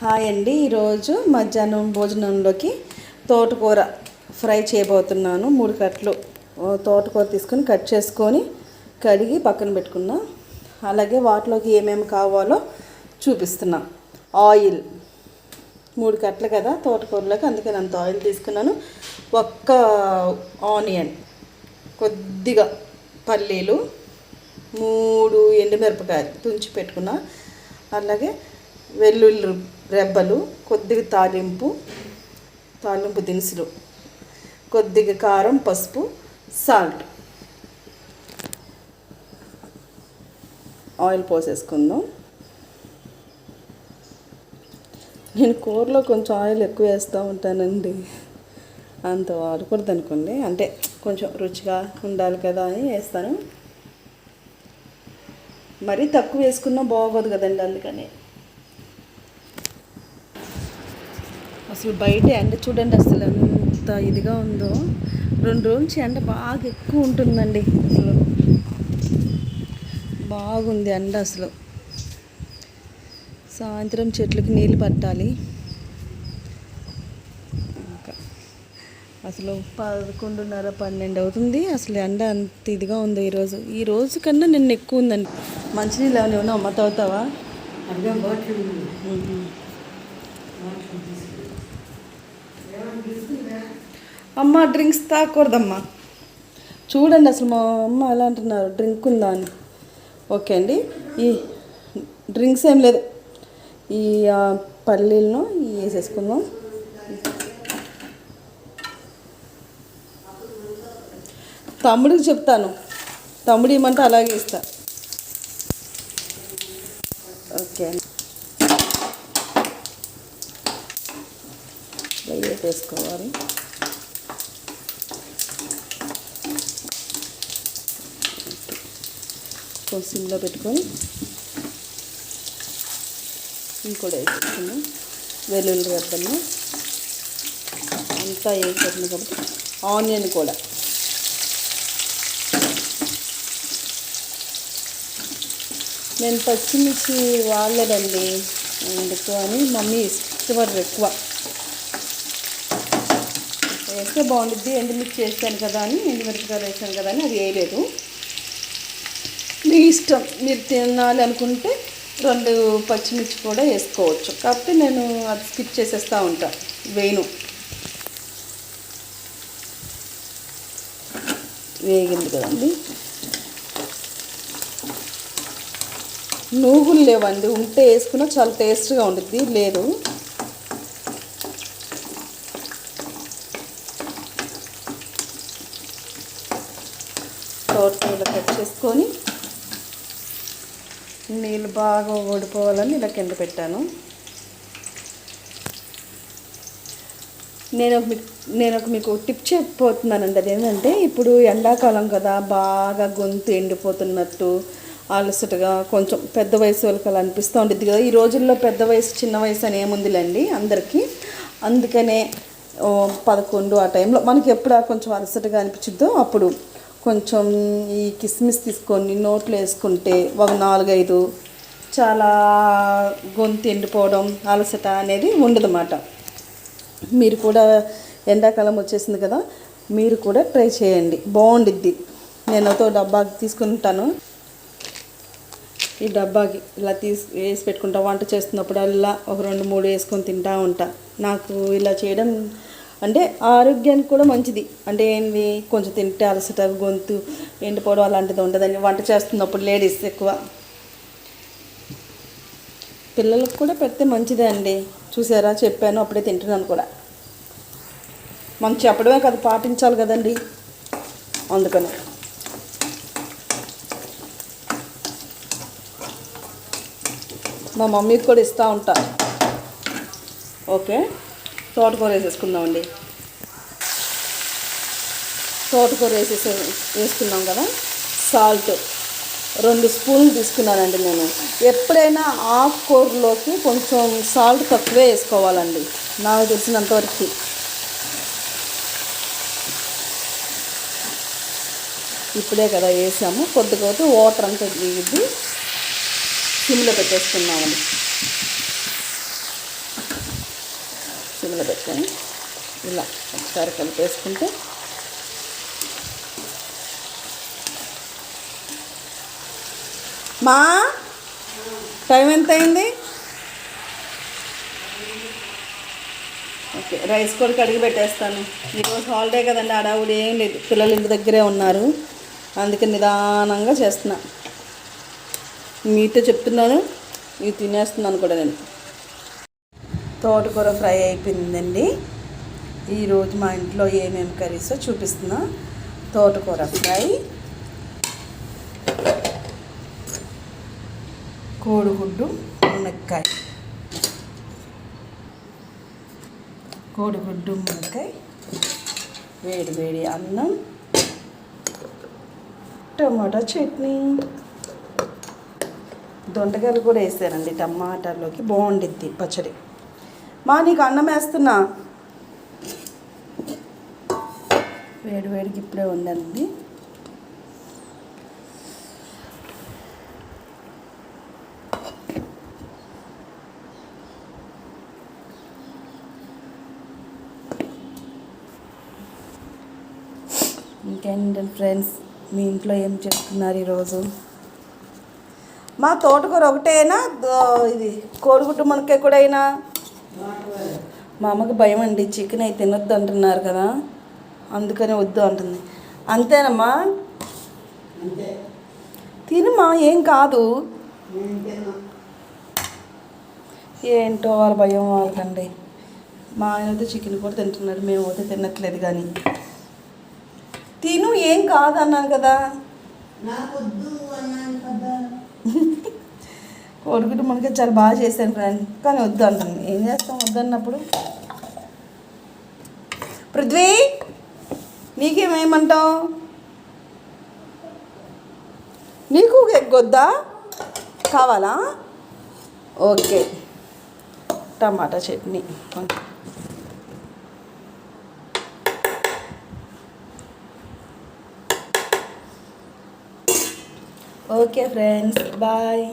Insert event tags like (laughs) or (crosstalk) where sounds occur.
Hi అండి. ఈరోజు మధ్యాహ్నం భోజనంలోకి తోటకూర ఫ్రై చేయబోతున్నాను. మూడు కట్లు తోటకూర తీసుకొని కట్ చేసుకొని కడిగి పక్కన పెట్టుకున్నా. అలాగే వాటిలోకి ఏమేమి కావాలో చూపిస్తున్నా. ఆయిల్. మూడు కట్టలు కదా తోటకూరలోకి అందుకని అంత ఆయిల్ తీసుకున్నాను. ఒక్క ఆనియన్ కొద్దిగా పల్లీలు మూడు ఎండుమిరపకాయలు తుంచి పెట్టుకున్నా. అలాగే వెల్లుల్లి రెబ్బలు కొద్దిగా తాలింపు తాలింపు దినుసులు కొద్దిగా కారం పసుపు సాల్ట్. ఆయిల్ పోసేసుకుందాం. నేను కూరలో కొంచెం ఆయిల్ ఎక్కువ వేస్తూ ఉంటానండి. అంత వాడకూడదు అనుకోండి. అంటే కొంచెం రుచిగా ఉండాలి కదా అని వేస్తాను. మరీ తక్కువ వేసుకున్నా బాగోదు కదండి అందుకని. అసలు బయట ఎండ చూడండి అసలు ఎంత ఇదిగా ఉందో. రెండు రోజుల నుంచి ఎండ బాగా ఎక్కువ ఉంటుందండి అసలు. బాగుంది ఎండ అసలు. సాయంత్రం చెట్లకి నీళ్ళు పట్టాలి. ఇంకా అసలు పదకొండున్నర పన్నెండు అవుతుంది. అసలు ఎండ అంత ఇదిగా ఉంది ఈరోజు ఈ రోజు కన్నా నిన్న ఎక్కువ ఉందండి. మంచినీళ్ళు ఏమైనా ఏమన్నా అమ్మ తాగుతావా? అర్థం బాటిల్ మ్మ్. అమ్మ డ్రింక్స్ తాగకూడదమ్మా చూడండి అసలు మా అమ్మ ఎలా అంటున్నారు. డ్రింక్ ఉందా అని. ఓకే అండి. ఈ డ్రింక్స్ ఏం లేదు. ఈ పల్లీలను వేసేసుకుందాం. తమ్ముడికి చెప్తాను. తమ్ముడు ఇమ్మంటే అలాగే ఇస్తా ఓకే అండి. వేసుకోవాలి. కొంచెం సిమ్లో పెట్టుకొని ఇంకోటి వేసుకున్నాం వెల్లుల్లి రెబ్బలు అంతా వేసేస్తుంది కాబట్టి ఆనియన్ కూడా. నేను పచ్చిమిర్చి వాళ్ళదండి ఎందుకు అని మమ్మీ ఇష్టపడరు ఎక్కువ. వేస్తే బాగుంటుంది ఎండుమిర్చి వేస్తాను కదా అని ఎండుమిరపకాయలు వేసాను కదా అని అది వేయలేదు. మీ ఇష్టం మీరు తినాలి అనుకుంటే రెండు పచ్చిమిర్చి కూడా వేసుకోవచ్చు. కాకపోతే నేను అది స్కిప్ చేసేస్తూ ఉంటాను వేయను. వేగింది కదండి. నూగులు లేవండి ఉంటే వేసుకున్నా చాలా టేస్ట్గా ఉంటుంది లేదు. తోటకూర కట్ చేసుకొని నీళ్ళు బాగా ఓడిపోవాలని ఇలా కింద పెట్టాను. నేను ఒక మీకు నేను ఒక మీకు టిప్ చెప్పబోతున్నానండి అది ఏంటంటే ఇప్పుడు ఎండాకాలం కదా బాగా గొంతు ఎండిపోతున్నట్టు అలసటగా కొంచెం పెద్ద వయసు వాళ్ళకి అలా అనిపిస్తూ ఉంటుంది కదా. ఈ రోజుల్లో పెద్ద వయసు చిన్న వయసు అని ఏముందిలేండి అందరికీ. అందుకనే పదకొండు ఆ టైంలో మనకి ఎప్పుడు కొంచెం అలసటగా అనిపించిద్దో అప్పుడు కొంచెం ఈ కిస్మిస్ తీసుకొని నోట్లో వేసుకుంటే ఒక నాలుగైదు చాలా గొంతు ఎండిపోవడం అలసట అనేది ఉండదన్నమాట. మీరు కూడా ఎండాకాలం వచ్చేసింది కదా మీరు కూడా ట్రై చేయండి. బాగుండిద్ది. నేను డబ్బాకి తీసుకుంటాను ఈ డబ్బాకి ఇలా తీసి వేసి పెట్టుకుంటా వంట చేస్తున్నప్పుడల్లా ఒక రెండు మూడు వేసుకొని తింటా ఉంటా. నాకు ఇలా చేయడం అంటే ఆరోగ్యానికి కూడా మంచిది. అంటే ఏంటి కొంచెం తింటే అలసట గొంతు ఎండిపోవడం అలాంటిది ఉండదని వంట చేస్తున్నప్పుడు లేడీస్ ఎక్కువ. పిల్లలకు కూడా పెడితే మంచిదే అండి. చూసారా? చెప్పాను అప్పుడే తింటున్నాను కూడా. మనం చెప్పడమే కదా పాటించాలి కదండి. అందుకని. మా మమ్మీకి కూడా ఇస్తూ ఉంటా. ఓకే? తోటకూర వేసేసుకుందామండి. తోటకూర వేసేసి వేసుకున్నాం కదా. సాల్ట్ రెండు స్పూన్లు తీసుకున్నానండి నేను. ఎప్పుడైనా ఆకుకూరలోకి కొంచెం సాల్ట్ తక్కువే వేసుకోవాలండి నాకు తెలిసినంతవరకు ఇప్పుడే కదా వేసాము. కొద్దిగా వాటర్ అంతా దిగిద్ది సిమ్లో పెట్టేసుకున్నామని వేసుకొని ఇలా ఒకసారి కలిపేసుకుంటే మా టైం ఎంత అయింది ఓకే రైస్ కూడా కడిగి పెట్టేస్తాను. ఈరోజు హాలిడే కదండి అడావుడు ఏం లేదు. పిల్లలు ఇంటి దగ్గరే ఉన్నారు. అందుకే నిదానంగా చేస్తున్నా. మీతో చెప్తున్నాను ఇవి తినేస్తున్నాను కూడా నేను. తోటకూర ఫ్రై అయిపోయిందండి. ఈరోజు మా ఇంట్లో ఏమేమి కర్రీసో చూపిస్తున్నా. తోటకూర ఫ్రై కోడిగుడ్డు మునక్కాయ. కోడిగుడ్డు మునక్కాయ వేడి వేడి అన్నం టమాటా చట్నీ. దొండకాయలు కూడా వేసానండి టమాటాలోకి. బాగుండిద్ది పచ్చడి. మా నీకు అన్నం వేస్తున్నా. వేడి వేడికి ఇప్పుడే ఉందండి ఇంకేంటండి ఫ్రెండ్స్ మీ ఇంట్లో ఏం చేస్తున్నారు ఈరోజు? మా తోటకూర ఒకటేనా? ఇది కోడిగుడ్డు మనకే కూడా అయినా? మా అమ్మకి భయం అండి చికెన్ అయితే తినొద్దు అంటున్నారు కదా. అందుకని వద్దు అంటుంది. అంతేనమ్మా? తినమ్మా ఏం కాదు. ఏంటో వాళ్ళ భయం వాళ్ళకండి. మా ఆయన అయితే చికెన్ కూడా తింటున్నాడు మేము అయితే తినట్లేదు కానీ. తిను ఏం కాదు. అన్నాను కదా. (laughs) కోడిగుడ్డు మనకి చాలా బాగా చేశాను ఫ్రెండ్. కానీ వద్దు అంటుంది. ఏం చేస్తాం? వద్దన్నప్పుడు పృథ్వీ నీకేమేమంటావు? నీకు ఎగ్గొద్దా వద్దా? కావాలా? Okay. Tomato chutney. Okay friends. Bye.